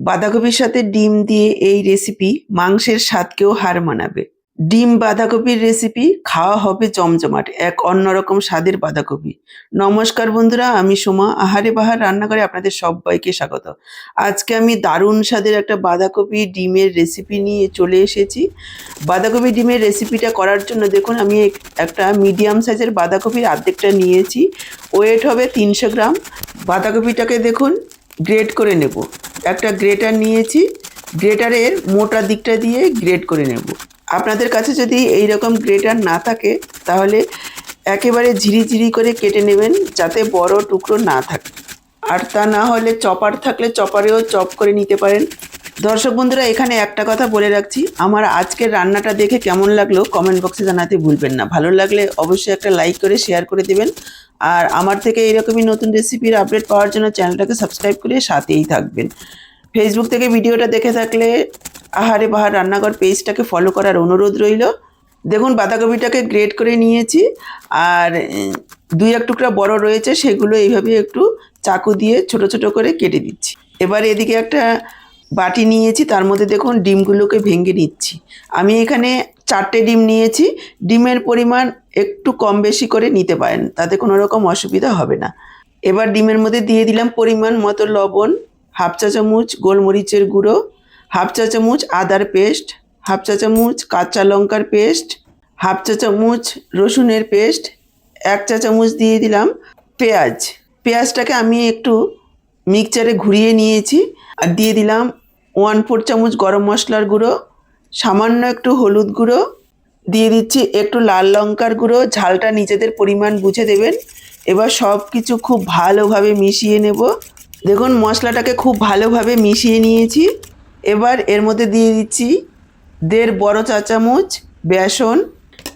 বাঁধাকপির সাথে ডিম দিয়ে এই রেসিপি মাংসের স্বাদকেও হার মানাবে। ডিম বাঁধাকপির রেসিপি খাওয়া হবে জমজমাট, এক অন্যরকম স্বাদের বাঁধাকপি। নমস্কার বন্ধুরা, আমি সোমা আহারে বাহার রান্নাঘরে আপনাদের সবাইকে স্বাগত। আজকে আমি দারুণ স্বাদের একটা বাঁধাকপি ডিমের রেসিপি নিয়ে চলে এসেছি। বাঁধাকপি ডিমের রেসিপিটা করার জন্য দেখুন, আমি একটা মিডিয়াম সাইজের বাঁধাকপির অর্ধেকটা নিয়েছি। ওয়েট হবে তিনশো গ্রাম। বাঁধাকপিটাকে দেখুন গ্রেট করে নেব। একটা গ্রেটার নিয়েছি গ্রেটারের মোটা দিকটা দিয়ে গ্রেড করে নেব। আপনাদের কাছে যদি এই রকম গ্রেটার না থাকে, তাহলে একেবারে ঝিরিঝিরি করে কেটে নেবেন যাতে বড় টুকরো না থাকে। আর তা না হলে চপার থাকলে চপারেও চপ করে নিতে পারেন। দর্শক বন্ধুরা, এখানে একটা কথা বলে রাখছি। আমার আজকের রান্নাটা দেখে কেমন লাগল কমেন্ট বক্সে জানাতে ভুলবেন না। ভালো লাগলে অবশ্যই একটা লাইক করে শেয়ার করে দেবেন। আর আমার থেকে এইরকমই নতুন রেসিপির আপডেট পাওয়ার জন্য চ্যানেলটাকে সাবস্ক্রাইব করে সাথেই থাকবেন। ফেসবুক থেকে ভিডিওটা দেখে থাকলে আহারে বাহার রান্নাঘর পেজটাকে ফলো করার অনুরোধ রইল। দেখুন, বাঁধাকপিটাকে গ্রেট করে নিয়েছি। আর দুই এক টুকরা বড় রয়েছে, সেগুলো এইভাবে একটু চাকু দিয়ে ছোট ছোট করে কেটে দিচ্ছি। এবার এদিকে একটা বাটি নিয়েছি, তার মধ্যে দেখুন ডিমগুলোকে ভেঙে নিচ্ছি। আমি এখানে চারটে ডিম নিয়েছি, ডিমের পরিমাণ একটু কম বেশি করে নিতে পারেন, তাতে কোনো রকম অসুবিধা হবে না। এবার ডিমের মধ্যে দিয়ে দিলাম পরিমাণ মতো লবণ, হাফ চা চামচ গোলমরিচের গুঁড়ো, হাফ চা চামচ আদার পেস্ট, হাফ চা চামচ কাঁচা লঙ্কার পেস্ট, হাফ চা চামচ রসুনের পেস্ট, এক চা চামচ দিয়ে দিলাম পেঁয়াজ। পেঁয়াজটাকে আমি একটু মিক্সচারে ঘুরিয়ে নিয়েছি, আর দিয়ে দিলাম ওয়ান ফোর চামচ গরম মশলার গুঁড়ো, সামান্য একটু হলুদ গুঁড়ো, দিয়ে দিচ্ছি একটু লাল লঙ্কার গুঁড়ো, ঝালটা নিজেদের পরিমাণ বুঝে দেবেন। এবার সব কিছু খুব ভালোভাবে মিশিয়ে নেব। দেখুন, মশলাটাকে খুব ভালোভাবে মিশিয়ে নিয়েছি। এবার এর মধ্যে দিয়ে দিচ্ছি দেড় বড় চা চামচ বেসন।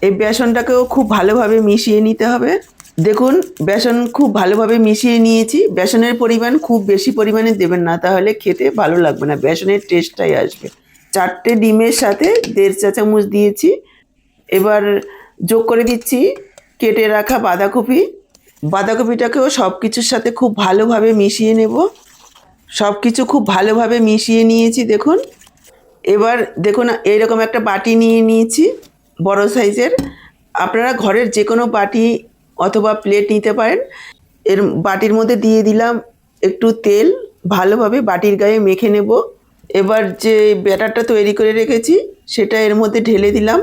এই বেসনটাকেও খুব ভালোভাবে মিশিয়ে নিতে হবে। দেখুন, বেসন খুব ভালোভাবে মিশিয়ে নিয়েছি। বেসনের পরিমাণ খুব বেশি পরিমাণে দেবেন না, তাহলে খেতে ভালো লাগবে না, বেসনের টেস্টটাই আসবে। চারটে ডিমের সাথে দেড় চা চামচ দিয়েছি। এবার যোগ করে দিচ্ছি কেটে রাখা বাঁধাকপি। বাঁধাকপিটাকেও সব কিছুর সাথে খুব ভালোভাবে মিশিয়ে নেব। সব কিছু খুব ভালোভাবে মিশিয়ে নিয়েছি, দেখুন। এবার দেখুন, এইরকম একটা বাটি নিয়ে নিয়েছি, বড় সাইজের। আপনারা ঘরের যে কোনো বাটি অথবা প্লেট নিতে পারেন। এর বাটির মধ্যে দিয়ে দিলাম একটু তেল, ভালোভাবে বাটির গায়ে মেখে নেব। এবার যে ব্যাটারটা তৈরি করে রেখেছি, সেটা এর মধ্যে ঢেলে দিলাম।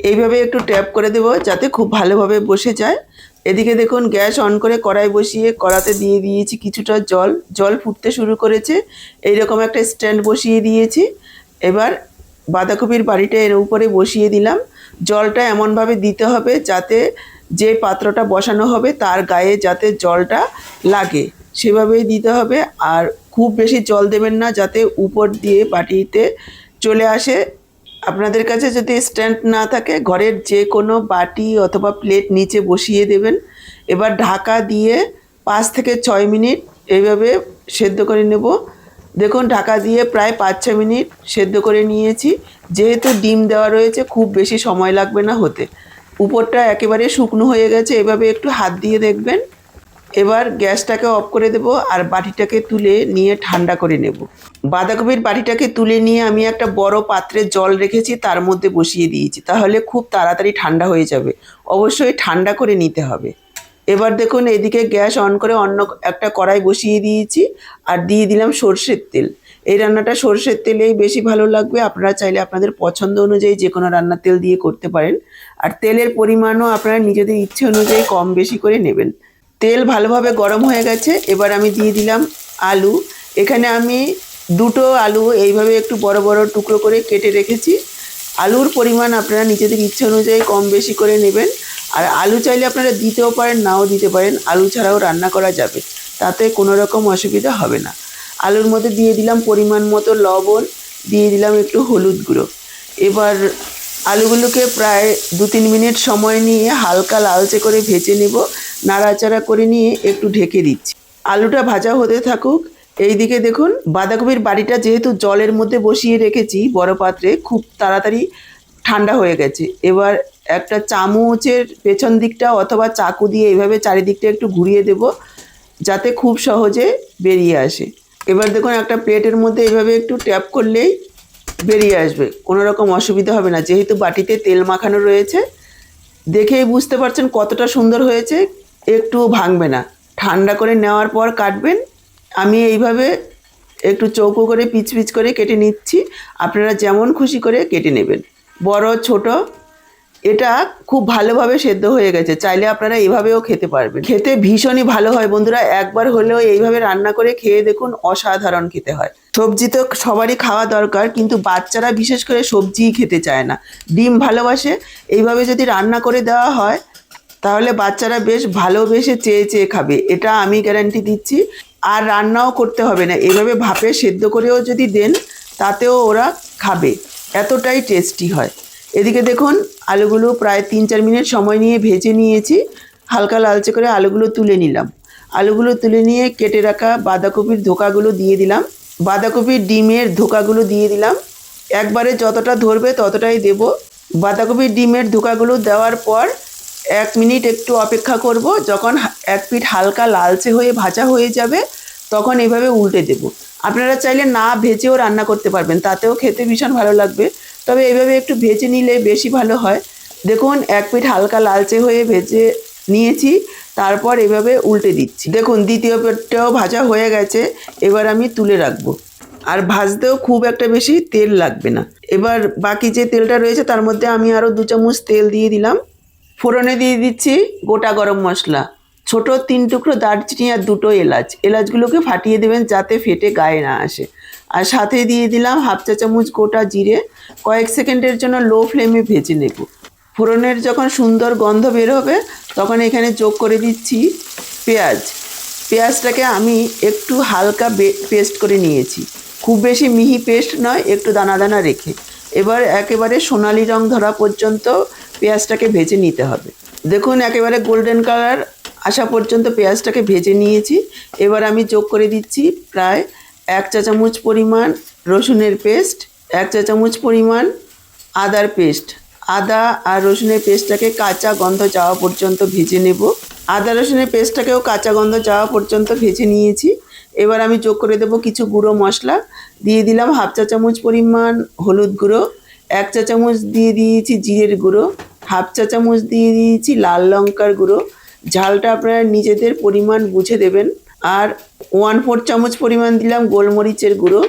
এইভাবে একটু ট্যাপ করে দেবো যাতে খুব ভালোভাবে বসে যায়। এদিকে দেখুন, গ্যাস অন করে কড়াই বসিয়ে কড়াতে দিয়ে দিয়েছি কিছুটা জল। জল ফুটতে শুরু করেছে। এইরকম একটা স্ট্যান্ড বসিয়ে দিয়েছি। এবার বাঁধাকপির বাড়িটা এর উপরে বসিয়ে দিলাম। জলটা এমনভাবে দিতে হবে যাতে যে পাত্রটা বসানো হবে তার গায়ে যাতে জলটা লাগে, সেভাবেই দিতে হবে। আর খুব বেশি জল দেবেন না, যাতে উপর দিয়ে বাটিতে চলে আসে। আপনাদের কাছে যদি স্ট্যান্ড না থাকে, ঘরের যে কোনো বাটি অথবা প্লেট নিচে বসিয়ে দেবেন। এবার ঢাকা দিয়ে পাঁচ থেকে ছয় মিনিট এইভাবে সেদ্ধ করে নেব। দেখুন, ঢাকা দিয়ে প্রায় পাঁচ ছ মিনিট সেদ্ধ করে নিয়েছি। যেহেতু ডিম দেওয়া রয়েছে, খুব বেশি সময় লাগবে না হতে। উপরটা একেবারে শুকনো হয়ে গেছে, এভাবে একটু হাত দিয়ে দেখবেন। এবার গ্যাসটাকে অফ করে দেব আর বাটিটাকে তুলে নিয়ে ঠান্ডা করে নেব। বাঁধাকপির বাটিটাকে তুলে নিয়ে আমি একটা বড় পাত্রে জল রেখেছি, তার মধ্যে বসিয়ে দিয়েছি। তাহলে খুব তাড়াতাড়ি ঠান্ডা হয়ে যাবে। অবশ্যই ঠান্ডা করে নিতে হবে। এবার দেখুন, এদিকে গ্যাস অন করে অন্য একটা কড়াই বসিয়ে দিয়েছি আর দিয়ে দিলাম সর্ষের তেল। এই রান্নাটা সর্ষের তেলেই বেশি ভালো লাগবে। আপনারা চাইলে আপনাদের পছন্দ অনুযায়ী যে কোনো রান্নার তেল দিয়ে করতে পারেন। আর তেলের পরিমাণও আপনারা নিজেদের ইচ্ছে অনুযায়ী কম বেশি করে নেবেন। তেল ভালোভাবে গরম হয়ে গেছে, এবার আমি দিয়ে দিলাম আলু। এখানে আমি দুটো আলু এইভাবে একটু বড় বড় টুকরো করে কেটে রেখেছি। আলুর পরিমাণ আপনারা নিজেদের ইচ্ছে অনুযায়ী কম বেশি করে নেবেন। আর আলু চাইলে আপনারা দিতেও পারেন, নাও দিতে পারেন। আলু ছাড়াও রান্না করা যাবে। তাতে কোনো রকম অসুবিধা হবে না। আলুর মধ্যে দিয়ে দিলাম পরিমাণ মতো লবণ, দিয়ে দিলাম একটু হলুদ গুঁড়ো। এবার আলুগুলোকে প্রায় দু তিন মিনিট সময় নিয়ে হালকা লালচে করে ভেজে নেব। নাড়াচাড়া করে নিয়ে একটু ঢেকে দিচ্ছি। আলুটা ভাজা হতে থাকুক। এইদিকে দেখুন, বাঁধাকপির বাড়িটা যেহেতু জলের মধ্যে বসিয়ে রেখেছি, বড় পাত্রে খুব তাড়াতাড়ি ঠান্ডা হয়ে গেছে। এবার একটা চামচের পেছন দিকটা অথবা চাকু দিয়ে এইভাবে চারিদিকটা একটু ঘুরিয়ে দেব, যাতে খুব সহজে বেরিয়ে আসে। এবার দেখুন একটা প্লেটের মধ্যে এভাবে একটু ট্যাপ করলেই বেরিয়ে আসবে। কোনো রকম অসুবিধা হবে না। যেহেতু বাটিতে তেল মাখানো রয়েছে, দেখেই বুঝতে পারছেন কতটা সুন্দর হয়েছে একটু ভাঙবে না। ঠান্ডা করে নেওয়ার পর কাটবেন। আমি এইভাবে একটু চৌকো করে পিচ পিচ করে কেটে নিচ্ছি। আপনারা যেমন খুশি করে কেটে নেবেন। বড়, ছোট এটা খুব ভালোভাবে সেদ্ধ হয়ে গেছে। চাইলে আপনারা এইভাবেও খেতে পারবেন। খেতে ভীষণই ভালো হয় বন্ধুরা। একবার হলেও এইভাবে রান্না করে খেয়ে দেখুন অসাধারণ খেতে হয়। সবজি তো সবারই খাওয়া দরকার, কিন্তু বাচ্চারা বিশেষ করে সবজিই খেতে চায় না। ডিম ভালোবাসে। এইভাবে যদি রান্না করে দেওয়া হয়, তাহলে বাচ্চারা বেশ ভালোবেসে চেয়ে চেয়ে খাবে। এটা আমি গ্যারান্টি দিচ্ছি। আর রান্নাও করতে হবে না। এইভাবে ভাপে সেদ্ধ করেও যদি দেন, তাতেও ওরা খাবে। এতটাই টেস্টি হয়। এদিকে দেখুন, আলুগুলো প্রায় তিন চার মিনিট সময় নিয়ে ভেজে নিয়েছি। হালকা লালচে করে আলুগুলো তুলে নিলাম। আলুগুলো তুলে নিয়ে কেটে রাখা বাঁধাকপির ধোকাগুলো দিয়ে দিলাম। বাঁধাকপির ডিমের ধোকাগুলো দিয়ে দিলাম। একবারে যতটা ধরবে ততটাই দেব। বাঁধাকপির ডিমের ধোকাগুলো দেওয়ার পর এক মিনিট একটু অপেক্ষা করব। যখন এক পিঠ হালকা লালচে হয়ে ভাজা হয়ে যাবে, তখন এভাবে উল্টে দেব। আপনারা চাইলে না ভেজেও রান্না করতে পারবেন, তাতেও খেতে ভীষণ ভালো লাগবে। তবে এইভাবে একটু ভেজে নিলে বেশি ভালো হয়। দেখুন, এক পিঠ হালকা লালচে হয়ে ভেজে নিয়েছি, তারপর এভাবে উল্টে দিচ্ছি। দেখুন, দ্বিতীয় পেটটাও ভাজা হয়ে গেছে, এবার আমি তুলে রাখব। আর ভাজতেও খুব একটা বেশি তেল লাগবে না। এবার বাকি যে তেলটা রয়েছে, তার মধ্যে আমি আরও দু চামচ তেল দিয়ে দিলাম। ফোড়নে দিয়ে দিচ্ছি গোটা গরম মশলা। ছোট তিন টুকরো দারচিনি আর দুটো এলাচ। এলাচগুলোকে ফাটিয়ে দেবেন যাতে ফেটে গায়ে না আসে। আর সাথে দিয়ে দিলাম হাফ চা চামচ গোটা জিরে। কয়েক সেকেন্ডের জন্য লো ফ্লেমে ভেজে নেব। ফোড়নের যখন সুন্দর গন্ধ বের হবে, তখন এখানে যোগ করে দিচ্ছি পেঁয়াজ। পেঁয়াজটাকে আমি একটু হালকা পেস্ট করে নিয়েছি। খুব বেশি মিহি পেস্ট নয়, একটু দানা দানা রেখে। এবার একেবারে সোনালি রং ধরা পর্যন্ত পেঁয়াজটাকে ভেজে নিতে হবে। দেখুন, একেবারে গোল্ডেন কালার আসা পর্যন্ত পেঁয়াজটাকে ভেজে নিয়েছি। এবার আমি যোগ করে দিচ্ছি প্রায় এক চা চামচ পরিমাণ রসুনের পেস্ট, এক চা চামচ পরিমাণ আদার পেস্ট। আদা আর রসুনের পেস্টটাকে কাঁচা গন্ধ যাওয়া পর্যন্ত ভেজে নেব। আদা রসুনের পেস্টটাকেও কাঁচা গন্ধ যাওয়া পর্যন্ত ভেজে নিয়েছি। এবার আমি যোগ করে দেব কিছু গুঁড়ো মশলা। দিয়ে দিলাম হাফ চা চামচ পরিমাণ হলুদ গুঁড়ো, এক চা চামচ দিয়ে দিয়েছি জিরের গুঁড়ো, হাফ চা চামচ দিয়ে দিয়েছি লাল লঙ্কার গুঁড়ো। ঝালটা আপনারা নিজেদের পরিমাণ বুঝে দেবেন। আর ওয়ান ফোর চামচ পরিমাণ দিলাম গোলমরিচের গুঁড়ো।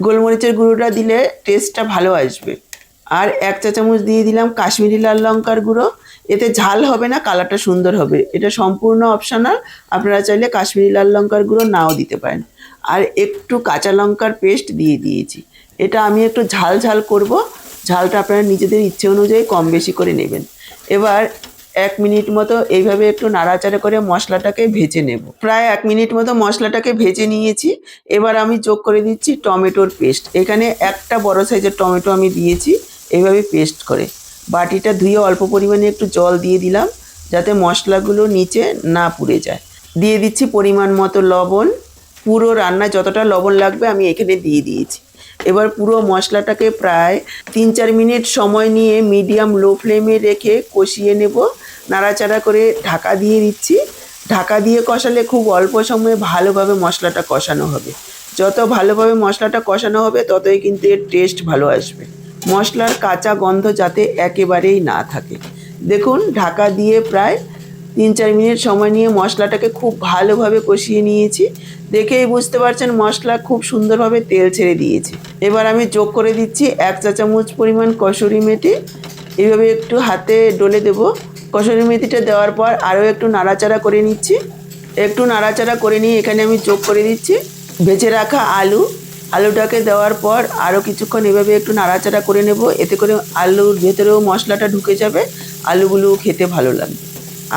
গোলমরিচের গুঁড়োটা দিলে টেস্টটা ভালো আসবে। আর এক চা চামচ দিয়ে দিলাম কাশ্মীরি লাল লঙ্কার গুঁড়ো। এতে ঝাল হবে না কালারটা সুন্দর হবে। এটা সম্পূর্ণ অপশনাল আপনারা চাইলে কাশ্মীরি লাল লঙ্কার গুঁড়ো নাও দিতে পারেন। আর একটু কাঁচা লঙ্কার পেস্ট দিয়ে দিয়েছি। এটা আমি একটু ঝাল ঝাল করব। ঝালটা আপনারা নিজেদের ইচ্ছে অনুযায়ী কম বেশি করে নেবেন। এবার এক মিনিট মতো এইভাবে একটু নাড়াচাড়া করে মশলাটাকে ভেজে নেব। প্রায় এক মিনিট মতো মশলাটাকে ভেজে নিয়েছি। এবার আমি যোগ করে দিচ্ছি টমেটোর পেস্ট। এখানে একটা বড় সাইজের টমেটো আমি দিয়েছি এইভাবে পেস্ট করে। বাটিটা ধুয়ে অল্প পরিমাণে একটু জল দিয়ে দিলাম, যাতে মশলাগুলো নিচে না পুড়ে যায়। দিয়ে দিচ্ছি পরিমাণ মতো লবণ। পুরো রান্নায় যতটা লবণ লাগবে আমি এখানে দিয়ে দিয়েছি। এবার পুরো মশলাটাকে প্রায় তিন চার মিনিট সময় নিয়ে মিডিয়াম লো ফ্লেমে রেখে কষিয়ে নেব। নাড়াচাড়া করে ঢাকা দিয়ে দিচ্ছি। ঢাকা দিয়ে কষালে খুব অল্প সময়ে ভালোভাবে মশলাটা কষানো হবে। যত ভালোভাবে মশলাটা কষানো হবে, ততই কিন্তু এর টেস্ট ভালো আসবে। মশলার কাঁচা গন্ধ যাতে একেবারেই না থাকে। দেখুন, ঢাকা দিয়ে প্রায় তিন চার মিনিট সময় নিয়ে মশলাটাকে খুব ভালোভাবে কষিয়ে নিয়েছি। দেখেই বুঝতে পারছেন মশলা খুব সুন্দরভাবে তেল ছেড়ে দিয়েছে। এবার আমি যোগ করে দিচ্ছি এক চা চামচ পরিমাণ কসুরি মেথি। এইভাবে একটু হাতে ডলে দেবো। কসুরি মেথিটা দেওয়ার পর আরও একটু নাড়াচাড়া করে নিচ্ছি। একটু নাড়াচাড়া করে নিয়ে এখানে আমি যোগ করে দিচ্ছি। ভেজে রাখা আলু। আলুটাকে দেওয়ার পর আরও কিছুক্ষণ এভাবে একটু নাড়াচাড়া করে নেব। এতে করে আলুর ভেতরেও মশলাটা ঢুকে যাবে। আলুগুলো খেতে ভালো লাগবে।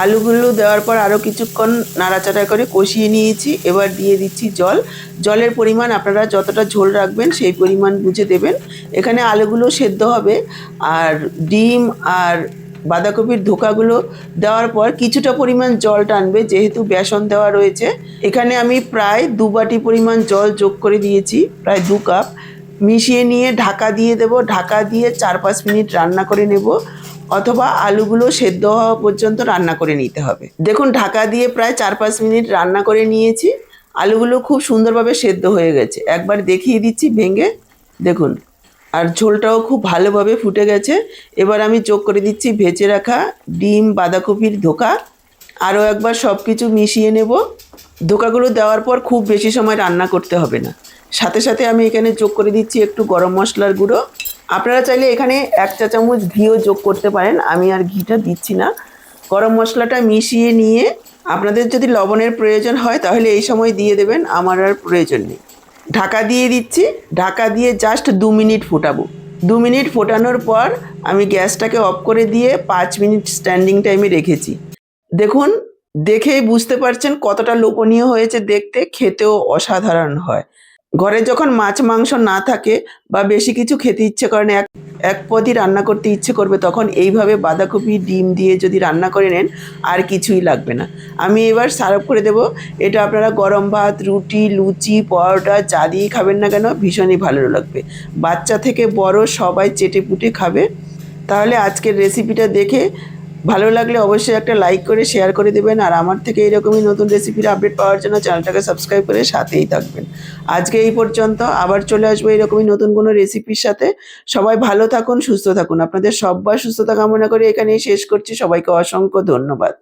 আলুগুলো দেওয়ার পর আরও কিছুক্ষণ নাড়াচাড়া করে কষিয়ে নিয়েছি। এবার দিয়ে দিচ্ছি জল। জলের পরিমাণ আপনারা যতটা ঝোল রাখবেন সেই পরিমাণ বুঝে দেবেন। এখানে আলুগুলো সেদ্ধ হবে। আর ডিম আর বাঁধাকপির ধোকাগুলো দেওয়ার পর কিছুটা পরিমাণ জল টানবে, যেহেতু বেসন দেওয়া রয়েছে। এখানে আমি প্রায় দু বাটি পরিমাণ জল যোগ করে দিয়েছি, প্রায় দু কাপ। মিশিয়ে নিয়ে ঢাকা দিয়ে দেব। ঢাকা দিয়ে চার পাঁচ মিনিট রান্না করে নেব, অথবা আলুগুলো সেদ্ধ হওয়া পর্যন্ত রান্না করে নিতে হবে। দেখুন, ঢাকা দিয়ে প্রায় চার পাঁচ মিনিট রান্না করে নিয়েছি। আলুগুলো খুব সুন্দরভাবে সেদ্ধ হয়ে গেছে। একবার দেখিয়ে দিচ্ছি ভেঙে। দেখুন আর ঝোলটাও খুব ভালোভাবে ফুটে গেছে। এবার আমি যোগ করে দিচ্ছি ভেজে রাখা ডিম, বাঁধাকপির ধোকা। আরও একবার সব কিছু মিশিয়ে নেব। ধোকাগুলো দেওয়ার পর খুব বেশি সময় রান্না করতে হবে না। সাথে সাথে আমি এখানে যোগ করে দিচ্ছি একটু গরম মশলার গুঁড়ো। আপনারা চাইলে এখানে এক চা চামচ ঘিও যোগ করতে পারেন, আমি আর ঘিটা দিচ্ছি না। গরম মশলাটা মিশিয়ে নিয়ে আপনাদের যদি লবণের প্রয়োজন হয় তাহলে এই সময় দিয়ে দেবেন, আমার আর প্রয়োজন নেই। ঢাকা দিয়ে দিচ্ছি। ঢাকা দিয়ে জাস্ট দু মিনিট ফোটাবো। দু মিনিট ফোটানোর পর আমি গ্যাসটাকে অফ করে দিয়ে পাঁচ মিনিট স্ট্যান্ডিং টাইমে রেখেছি। দেখুন, দেখেই বুঝতে পারছেন কতটা লোপনীয় হয়েছে দেখতে, খেতেও অসাধারণ হয়। ঘরে যখন মাছ, মাংস না থাকে বা বেশি কিছু খেতে ইচ্ছে করে না, এক এক পদই রান্না করতে ইচ্ছে করবে, তখন এইভাবে বাঁধাকপি, ডিম দিয়ে যদি রান্না করে নেন, আর কিছুই লাগবে না। আমি এবার সার্ভ করে দেব। এটা আপনারা গরম ভাত, রুটি, লুচি, পরোটা, চা দিয়েই খাবেন না কেন, ভীষণই ভালো লাগবে। বাচ্চা থেকে বড় সবাই চেটে পুটে খাবে। তাহলে আজকের রেসিপিটা দেখে ভালো লাগলে অবশ্যই একটা লাইক করে শেয়ার করে দেবেন। আর আমার থেকে এরকমই নতুন রেসিপির আপডেট পাওয়ার জন্য চ্যানেলটাকে সাবস্ক্রাইব করে সাথেই থাকবেন। আজকে এই পর্যন্ত, আবার চলে আসব এরকমই নতুন কোনো রেসিপির সাথে। সবাই ভালো থাকুন, সুস্থ থাকুন। আপনাদের সব্বার সুস্থতা কামনা করে এখানেই শেষ করছি। সবাইকে অসংখ্য ধন্যবাদ।